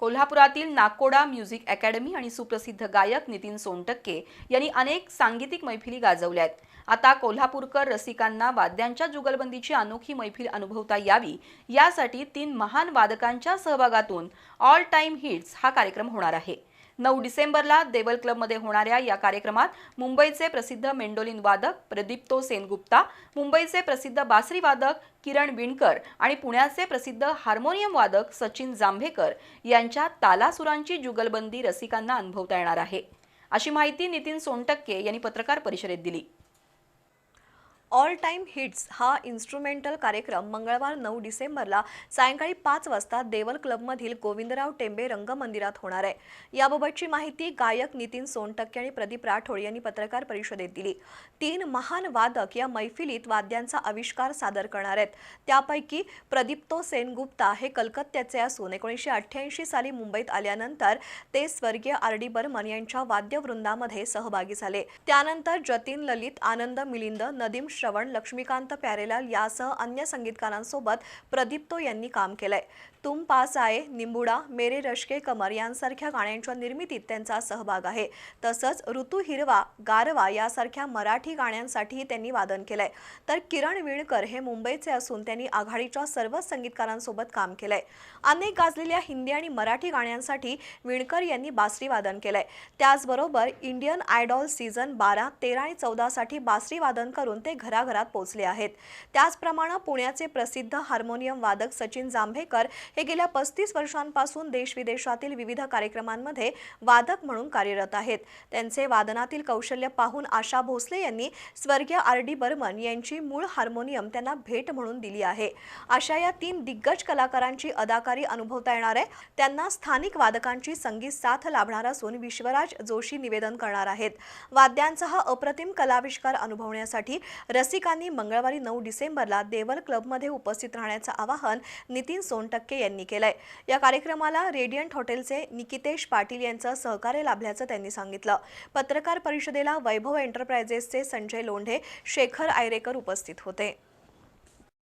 कोल्हापुरातील Nakoda music academy आणि सुप्रसिद्ध गायक नितीन सोनटक्के यांनी अनेक सांगीतिक मैफिली गाजवल्या आहेत. आता कोल्हापूरकर रसिकांना वाद्यांच्या जुगलबंदीची अनोखी मैफिल अनुभवता यावी यासाठी तीन महान वादकांच्या सहभागातून ऑल टाइम हिट्स हा कार्यक्रम होणार आहे. नऊ डिसेंबरला देवल क्लबमध्ये होणाऱ्या या कार्यक्रमात मुंबईचे प्रसिद्ध मेंडोलिन वादक प्रदीप्तो सेनगुप्ता मुंबईचे प्रसिद्ध बासरी वादक किरण विणकर आणि पुण्याचे प्रसिद्ध हार्मोनियम वादक सचिन जांभेकर यांच्या तालासुरांची जुगलबंदी रसिकांना अनुभवता येणार आहे. अशी माहिती नितीन सोनटक्के यांनी पत्रकार परिषदेत दिली. ऑल टाईम हिट्स हा इन्स्ट्रुमेंटल कार्यक्रम मंगळवार नऊ डिसेंबरला सायंकाळी पाच वाजता देवल क्लबमधील गोविंदराव टेंबे रंगमंदिरात होणार आहे. याबाबतची माहिती गायक नितीन सोनटक्के आणि प्रदीप राठोड यांनी पत्रकार परिषदेत दिली. तीन महान वादक या मैफिलीत वाद्यांचा आविष्कार सादर करणार आहेत. त्यापैकी प्रदीप्तो सेनगुप्ता हे कलकत्त्याचे असून एकोणीसशे अठ्ठ्याऐंशी साली मुंबईत आल्यानंतर ते स्वर्गीय आर डी बर्मन यांच्या वाद्यवृंदामध्ये सहभागी झाले. त्यानंतर जतीन ललित आनंद मिलिंद नदीम श्रवण लक्ष्मीकांत प्यारेलाल यासह अन्य संगीतकारांसोबत प्रदीप्तो यांनी काम केलंय. तुम पास आये निंबुडा मेरे रश्के कमर यांसारख्या गाण्यांच्या निर्मितीत त्यांचा सहभाग आहे. तसंच ऋतू हिरवा गारवा यासारख्या मराठी गाण्यांसाठीही त्यांनी वादन केलंय. तर किरण विणकर हे मुंबईचे असून त्यांनी आघाडीच्या सर्वच संगीतकारांसोबत काम केलंय. अनेक गाजलेल्या हिंदी आणि मराठी गाण्यांसाठी विणकर यांनी बासरी वादन केलंय. त्याचबरोबर इंडियन आयडॉल सीझन बारा तेरा आणि चौदासाठी बासरी वादन करून ते घराघरात पोहोचले आहेत. त्याचप्रमाणे पुण्याचे प्रसिद्ध हार्मोनियम वादक सचिन जांभेकर हे गेल्या पस्तीस वर्षांपासून देशविदेशातील विविध कार्यक्रमांमध्ये वादक म्हणून कार्यरत आहेत. त्यांचे वादनातील कौशल्य पाहून आशा भोसले यांनी स्वर्गीय आर. डी. बर्मन यांची मूळ हार्मोनियम त्यांना भेट म्हणून दिली आहे. अशा या तीन दिग्गज कलाकारांची अदाकारी अनुभवता येणार आहे. त्यांना स्थानिक वादकांची संगीत साथ लाभणार असून विश्वराज जोशी निवेदन करणार आहेत. वाद्यांचा अप्रतिम कलाविष्कार अनुभवण्यासाठी रसिकांनी मंगळवारी नऊ डिसेंबरला देवल क्लबमध्ये उपस्थित राहण्याचं आवाहन नितीन सोनटक्के यांनी केलंय. या कार्यक्रमाला रेडियंट हॉटेलचे निकितेश पाटील यांचं सहकार्य लाभल्याचं त्यांनी सांगितलं. पत्रकार परिषदेला वैभव एंटरप्राइजेसचे संजय लोंढे शेखर आयरेकर उपस्थित होते.